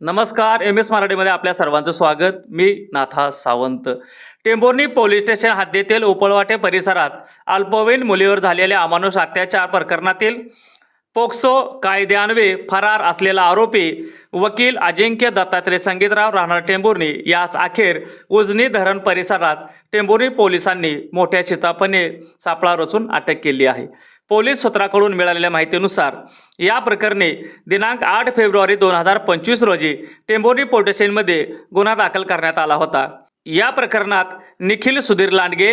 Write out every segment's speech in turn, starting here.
नमस्कार M S मराठीमध्ये आपल्या सर्वांचं स्वागत. मी नाथा सावंत. टेंभुर्णी पोलीस स्टेशन हद्दीतील उपळवाटे परिसरात अल्पवयीन मुलीवर झालेल्या अमानुष अत्याचार प्रकरणातील पोक्सो कायद्यान्वये फरार असलेला आरोपी वकील अजिंक्य दत्तात्रय संगीतराव राहणार टेंभुर्णी यास अखेर उजनी धरण परिसरात टेंभुर्णी पोलिसांनी मोठ्या चितापणे सापळा रचून अटक केली आहे. पोलीस सूत्राकडून मिळालेल्या माहितीनुसार या प्रकरणी दिनांक आठ फेब्रुवारी दोन हजार पंचवीस रोजी टेंभुर्णी पोलीस स्टेशनमध्ये गुन्हा दाखल करण्यात आला होता. या प्रकरणात निखिल सुधीर लांडगे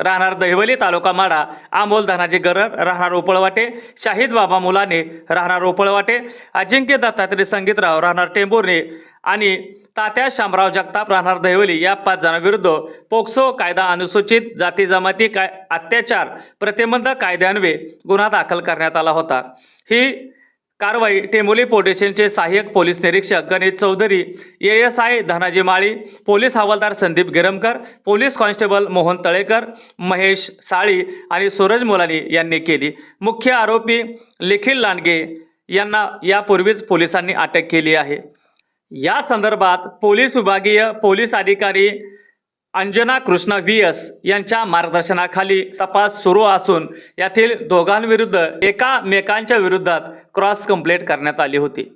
राहणार दहिवली तालुका माडा. आमोल धनाजी गरड राहणार उपळवाटे शाहीद बाबा मुलाने राहणार उपळवाटे अजिंक्य दत्तात्रय संगीतराव राहणार टेंभुर्णे. आणि तात्या शामराव जगताप राहणार दहिवली. या पाच जणांविरुद्ध पोक्सो कायदा अनुसूचित जाती जमाती काय अत्याचार प्रतिबंध कायद्यान्वये गुन्हा दाखल करण्यात आला होता. ही कारवाई टेंबोली पोलीस स्टेशनचे सहाय्यक पोलीस निरीक्षक Ganesh Chaudhari A S I Dhanaji Mali police हवालदार संदीप गिरमकर पोलीस कॉन्स्टेबल मोहन तळेकर महेश साळी आणि सूरज मुलानी यांनी केली. मुख्य आरोपी निखिल लांडगे यांना यापूर्वीच पोलिसांनी अटक केली आहे. या संदर्भात पोलीस विभागीय पोलीस अधिकारी अंजना कृष्णा व्ही एस यांच्या मार्गदर्शनाखाली तपास सुरू असून यातील दोघांविरुद्ध एकामेकांच्या विरुद्धात क्रॉस कंप्लेट करण्यात आली होती.